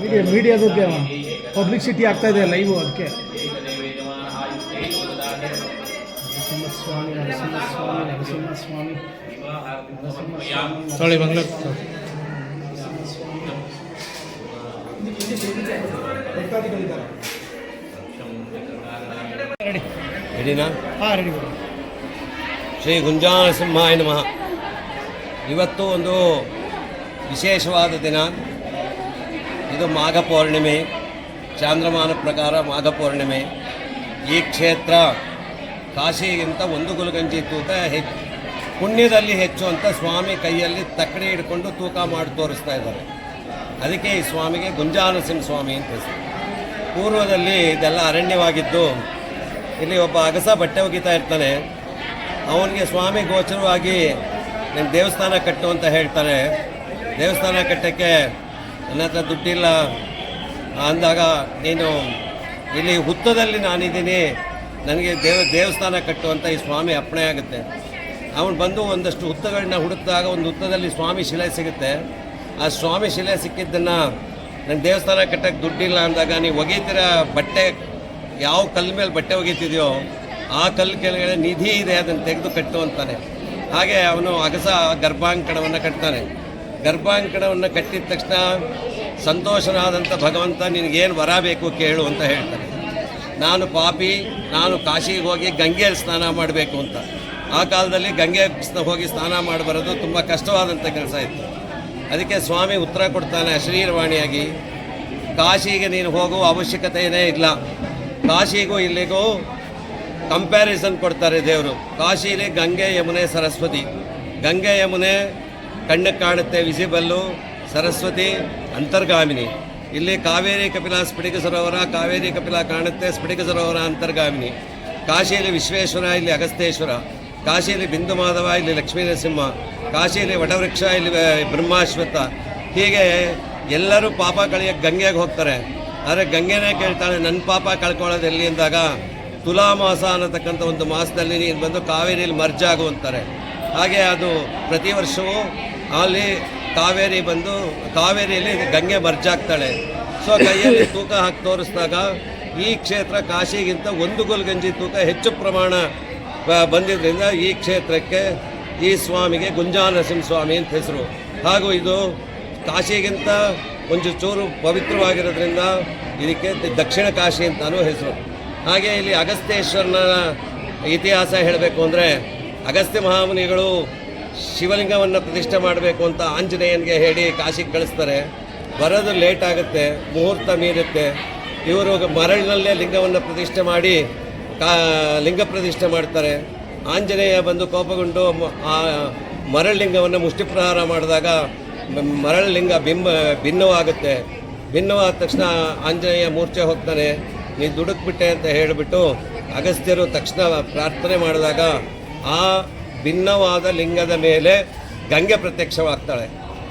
Media ಮೀಡಿಯಾದಕ್ಕೆ publicity ಆಗ್ತಾ ಇದೆ live ಅದಕ್ಕೆ. ನರಸಿಂಹಸ್ವಾಮಿ ಬಂಗ್ಲ ಶ್ರೀ ಗುಂಜಾನಸಿಂಹಾಯ ನಮಃ. ಇವತ್ತು ಒಂದು ವಿಶೇಷವಾದ ದಿನ. ಇದು ಮಾಘ ಪೌರ್ಣಿಮೆ, ಚಾಂದ್ರಮಾನ ಪ್ರಕಾರ ಮಾಘ ಪೌರ್ಣಿಮೆ. ಈ ಕ್ಷೇತ್ರ ಕಾಶಿಗಿಂತ ಒಂದು ಗುಲಗಂಜಿ ತೂಕ ಹೆಚ್ಚು ಪುಣ್ಯದಲ್ಲಿ ಹೆಚ್ಚು ಅಂತ ಸ್ವಾಮಿ ಕೈಯಲ್ಲಿ ತಕ್ಕಡಿ ಹಿಡ್ಕೊಂಡು ತೂಕ ಮಾಡಿ ತೋರಿಸ್ತಾ ಇದ್ದಾರೆ. ಅದಕ್ಕೆ ಈ ಸ್ವಾಮಿಗೆ ಗುಂಜಾನಸಿಂಹ ಸ್ವಾಮಿ ಅಂತ ಹೆಸರು. ಪೂರ್ವದಲ್ಲಿ ಇದೆಲ್ಲ ಅರಣ್ಯವಾಗಿದ್ದು, ಇಲ್ಲಿ ಒಬ್ಬ ಅಗಸ ಬಟ್ಟೆ ಒಗಿತಾ ಇರ್ತಾನೆ. ಅವನಿಗೆ ಸ್ವಾಮಿ ಗೋಚರವಾಗಿ ನಿಮ್ಮ ದೇವಸ್ಥಾನ ಕಟ್ಟು ಅಂತ ಹೇಳ್ತಾರೆ ದೇವಸ್ಥಾನ ಕಟ್ಟಕ್ಕೆ ನನ್ನ ಹತ್ರ ದುಡ್ಡಿಲ್ಲ. ಅಂದಾಗ ನೀನು ಇಲ್ಲಿ ಹುತ್ತದಲ್ಲಿ ನಾನಿದ್ದೀನಿ. ನನಗೆ ದೇವ, ದೇವಸ್ಥಾನ ಕಟ್ಟು ಅಂತ ಈ ಸ್ವಾಮಿ ಅಪ್ಪಣೆ ಆಗುತ್ತೆ. ಅವನು ಬಂದು ಒಂದಷ್ಟು ಹುತ್ತಗಳನ್ನ ಹುಡುಕಿದಾಗ ಒಂದು ಹುತ್ತದಲ್ಲಿ ಸ್ವಾಮಿ ಶಿಲೆ ಸಿಗುತ್ತೆ. ಆ ಸ್ವಾಮಿ ಶಿಲೆ ಸಿಕ್ಕಿದ್ದನ್ನು ನನ್ನ ದೇವಸ್ಥಾನ ಕಟ್ಟಕ್ಕೆ ದುಡ್ಡಿಲ್ಲ ಅಂದಾಗ ನೀವು ಒಗೀತಿರ ಬಟ್ಟೆ, ಯಾವ ಕಲ್ಲ ಮೇಲೆ ಬಟ್ಟೆ ಒಗೀತಿದೆಯೋ ಆ ಕಲ್ಲು ಕೆಳಗಡೆ ನಿಧಿ ಇದೆ, ಅದನ್ನು ತೆಗೆದು ಕಟ್ಟು ಅಂತಾನೆ. ಹಾಗೆ ಅವನು ಅಗಸ ಗರ್ಭಾಂಕಣವನ್ನು ಕಟ್ತಾನೆ. ಗರ್ಭಾಂಕಣವನ್ನು ಕಟ್ಟಿದ ತಕ್ಷಣ ಸಂತೋಷನಾದಂಥ ಭಗವಂತ ನಿನಗೇನು ವರ ಬೇಕು ಕೇಳು ಅಂತ ಹೇಳ್ತಾರೆ ನಾನು ಪಾಪಿ, ನಾನು ಕಾಶಿಗೆ ಹೋಗಿ ಗಂಗೆಯಲ್ಲಿ ಸ್ನಾನ ಮಾಡಬೇಕು ಅಂತ. ಆ ಕಾಲದಲ್ಲಿ ಗಂಗೆ ಹೋಗಿ ಸ್ನಾನ ಮಾಡಿ ಬರೋದು ತುಂಬ ಕಷ್ಟವಾದಂಥ ಕೆಲಸ ಇತ್ತು. ಅದಕ್ಕೆ ಸ್ವಾಮಿ ಉತ್ತರ ಕೊಡ್ತಾನೆ ಅಶ್ರೀರವಾಣಿಯಾಗಿ ಕಾಶಿಗೆ ನೀನು ಹೋಗುವ ಅವಶ್ಯಕತೆಯೇ ಇಲ್ಲ. ಕಾಶಿಗೂ ಇಲ್ಲಿಗೂ ಕಂಪ್ಯಾರಿಸನ್ ಕೊಡ್ತಾರೆ ದೇವರು. ಕಾಶಿಲಿ ಗಂಗೆ, ಯಮುನೆ, ಸರಸ್ವತಿ. ಗಂಗೆ, ಯಮುನೆ ಕಣ್ಣಿಗೆ ಕಾಣುತ್ತೆ ವಿಸಿಬಲ್ಲು, ಸರಸ್ವತಿ, ಅಂತರ್ಗಾಮಿನಿ. ಇಲ್ಲಿ ಕಾವೇರಿ ಕಪಿಲ ಸ್ಫಟಿಕ ಸರೋವರ ಕಾವೇರಿ ಕಪಿಲ ಕಾಣುತ್ತೆ ಸ್ಫಟಿಕ ಸರೋವರ ಅಂತರ್ಗಾಮಿನಿ. ಕಾಶಿಯಲ್ಲಿ ವಿಶ್ವೇಶ್ವರ, ಇಲ್ಲಿ ಅಗಸ್ತೇಶ್ವರ ಕಾಶಿಯಲ್ಲಿ ಬಿಂದು ಮಾಧವ, ಇಲ್ಲಿ ಲಕ್ಷ್ಮೀ ನರಸಿಂಹ ಕಾಶಿಯಲ್ಲಿ ವಟವೃಕ್ಷ, ಇಲ್ಲಿ ಬ್ರಹ್ಮಾಶ್ವತ ಹೀಗೆ ಎಲ್ಲರೂ ಪಾಪ ಕಳೆಯೋಕೆ ಗಂಗೆಗೆ ಹೋಗ್ತಾರೆ. ಆದರೆ ಗಂಗೆನೇ ಕೇಳ್ತಾಳೆ ನನ್ನ ಪಾಪ ಕಳ್ಕೊಳ್ಳೋದು ಎಲ್ಲಿ? ಅಂದಾಗ ತುಲಾ ಮಾಸ ಅನ್ನತಕ್ಕಂಥ ಒಂದು ಮಾಸದಲ್ಲಿ ನೀನು ಬಂದು ಕಾವೇರಿಯಲ್ಲಿ ಮರ್ಜಾಗು ಅಂತಾರೆ. ಹಾಗೆ ಅದು ಪ್ರತಿ ವರ್ಷವೂ ಅಲ್ಲಿ ಕಾವೇರಿ ಬಂದು ಕಾವೇರಿಯಲ್ಲಿ ಗಂಗೆ ಬರ್ಜಾಗ್ತಾಳೆ ಸೊ ಕೈಯಲ್ಲಿ ತೂಕ ಹಾಕಿ ತೋರಿಸಿದಾಗ ಈ ಕ್ಷೇತ್ರ ಕಾಶಿಗಿಂತ ಒಂದು ಗುಲ್ಗಂಜಿ ತೂಕ ಹೆಚ್ಚು ಪ್ರಮಾಣ ಬಂದಿದ್ದರಿಂದ ಈ ಕ್ಷೇತ್ರಕ್ಕೆ ಈ ಸ್ವಾಮಿಗೆ ಗುಂಜಾನರಸಿಂಹ ಸ್ವಾಮಿ ಅಂತ ಹೆಸರು. ಹಾಗೂ ಇದು ಕಾಶಿಗಿಂತ ಒಂದು ಚೂರು ಪವಿತ್ರವಾಗಿರೋದ್ರಿಂದ ಇದಕ್ಕೆ ದಕ್ಷಿಣ ಕಾಶಿ ಅಂತಲೂ ಹೆಸರು. ಹಾಗೆ ಇಲ್ಲಿ ಅಗಸ್ತ್ಯೇಶ್ವರನ ಇತಿಹಾಸ ಹೇಳಬೇಕು ಅಂದರೆ ಅಗಸ್ತ್ಯ ಮಹಾಮುನಿಗಳು ಶಿವಲಿಂಗವನ್ನು ಪ್ರತಿಷ್ಠೆ ಮಾಡಬೇಕು ಅಂತ ಆಂಜನೇಯನಿಗೆ ಹೇಳಿ ಕಾಶಿಗೆ ಕಳಿಸ್ತಾರೆ. ಬರೋದು ಲೇಟ್ ಆಗುತ್ತೆ, ಮುಹೂರ್ತ ಮೀರುತ್ತೆ. ಇವರು ಮರಳಿನಲ್ಲೇ ಲಿಂಗವನ್ನು ಪ್ರತಿಷ್ಠೆ ಮಾಡಿ ಕಾ, ಲಿಂಗ ಪ್ರತಿಷ್ಠೆ ಮಾಡ್ತಾರೆ. ಆಂಜನೇಯ ಬಂದು ಕೋಪಗೊಂಡು ಆ ಮರಳಿಂಗವನ್ನು ಮುಷ್ಟಿಪ್ರಹಾರ ಮಾಡಿದಾಗ ಮರಳಲಿಂಗ ಬಿಂಬ, ಭಿನ್ನವಾಗುತ್ತೆ. ಭಿನ್ನವಾದ ತಕ್ಷಣ ಆಂಜನೇಯ ಮೂರ್ಛೆ ಹೋಗ್ತಾನೆ. ನೀ ದುಡುಕ್ಬಿಟ್ಟೆ ಅಂತ ಹೇಳಿಬಿಟ್ಟು ಅಗಸ್ತ್ಯರು ತಕ್ಷಣ ಪ್ರಾರ್ಥನೆ ಮಾಡಿದಾಗ ಆ ಭಿನ್ನವಾದ ಲಿಂಗದ ಮೇಲೆ ಗಂಗೆ ಪ್ರತ್ಯಕ್ಷವಾಗ್ತಾಳೆ.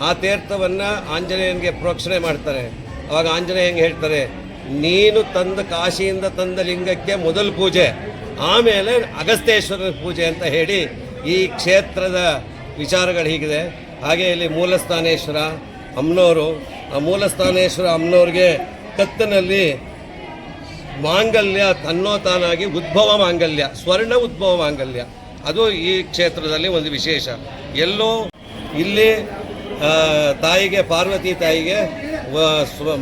ಆ ತೀರ್ಥವನ್ನು ಆಂಜನೇಯನಿಗೆ ಪ್ರೋಕ್ಷಣೆ ಮಾಡ್ತಾರೆ. ಅವಾಗ ಆಂಜನೇಯ ಹೆಂಗೆ ಹೇಳ್ತಾರೆ, ನೀನು ತಂದ ಕಾಶಿಯಿಂದ ತಂದ ಲಿಂಗಕ್ಕೆ ಮೊದಲು ಪೂಜೆ, ಆಮೇಲೆ ಅಗಸ್ತೇಶ್ವರನ ಪೂಜೆ ಅಂತ ಹೇಳಿ ಈ ಕ್ಷೇತ್ರದ ವಿಚಾರಗಳು ಹೀಗಿದೆ. ಹಾಗೆ ಇಲ್ಲಿ ಮೂಲಸ್ಥಾನೇಶ್ವರ, ಅಮ್ನೋರು, ಆ ಮೂಲಸ್ಥಾನೇಶ್ವರ ಅಮ್ನೋರಿಗೆ ಕತ್ತನಲ್ಲಿ ಮಾಂಗಲ್ಯ ತನ್ನೋ ತಾನಾಗಿ ಉದ್ಭವ ಮಾಂಗಲ್ಯ, ಸ್ವರ್ಣ ಉದ್ಭವ ಮಾಂಗಲ್ಯ. ಅದು ಈ ಕ್ಷೇತ್ರದಲ್ಲಿ ಒಂದು ವಿಶೇಷ. ಎಲ್ಲೋ ಇಲ್ಲಿ ತಾಯಿಗೆ, ಪಾರ್ವತಿ ತಾಯಿಗೆ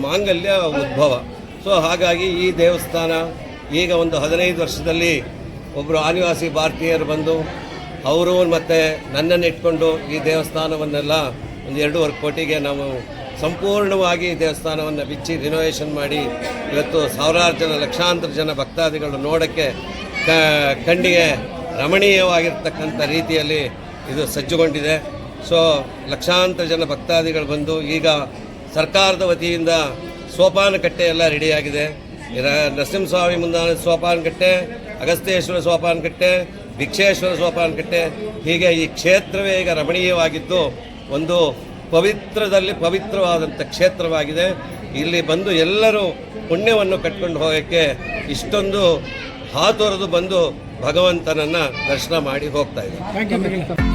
ಮಾಂಗಲ್ಯ ಉದ್ಭವ. ಸೊ ಹಾಗಾಗಿ ಈ ದೇವಸ್ಥಾನ ಈಗ ಒಂದು ಹದಿನೈದು ವರ್ಷದಲ್ಲಿ ಒಬ್ಬರು ಆದಿವಾಸಿ ಭಾರತೀಯರು ಬಂದು ಅವರು ಮತ್ತು ನನ್ನನ್ನು ಇಟ್ಕೊಂಡು ಈ ದೇವಸ್ಥಾನವನ್ನೆಲ್ಲ ಒಂದು ಎರಡೂವರೆ ಕೋಟಿಗೆ ನಾವು ಸಂಪೂರ್ಣವಾಗಿ ದೇವಸ್ಥಾನವನ್ನು ಬಿಚ್ಚಿ ರಿನೋವೇಷನ್ ಮಾಡಿ ಇವತ್ತು ಸಾವಿರಾರು ಜನ ಲಕ್ಷಾಂತರ ಜನ ಭಕ್ತಾದಿಗಳು ನೋಡೋಕ್ಕೆ ಕಣ್ಣಿಗೆ ರಮಣೀಯವಾಗಿರ್ತಕ್ಕಂಥ ರೀತಿಯಲ್ಲಿ ಇದು ಸಜ್ಜುಗೊಂಡಿದೆ. ಸೊ ಲಕ್ಷಾಂತರ ಜನ ಭಕ್ತಾದಿಗಳು ಬಂದು ಈಗ ಸರ್ಕಾರದ ವತಿಯಿಂದ ಸೋಪಾನ ಕಟ್ಟೆ ಎಲ್ಲ ರೆಡಿಯಾಗಿದೆ ನರಸಿಂಹಸ್ವಾಮಿ ಮುಂದಾನ ಸೋಪಾನ ಕಟ್ಟೆ ಅಗಸ್ತೇಶ್ವರ ಸೋಪಾನ ಕಟ್ಟೆ ಭಿಕ್ಷೇಶ್ವರ ಸೋಪಾನ ಕಟ್ಟೆ ಹೀಗೆ ಈ ಕ್ಷೇತ್ರವೇ ಈಗ ರಮಣೀಯವಾಗಿದ್ದು ಒಂದು ಪವಿತ್ರದಲ್ಲಿ ಪವಿತ್ರವಾದಂಥ ಕ್ಷೇತ್ರವಾಗಿದೆ. ಇಲ್ಲಿ ಬಂದು ಎಲ್ಲರೂ ಪುಣ್ಯವನ್ನು ಕಟ್ಕೊಂಡು ಹೋಗೋಕ್ಕೆ ಇಷ್ಟೊಂದು ಹಾತೊರೆದು ಬಂದು ಭಗವಂತನನ್ನ ದರ್ಶನ ಮಾಡಿ ಹೋಗ್ತಾ ಇದ್ದಾರೆ.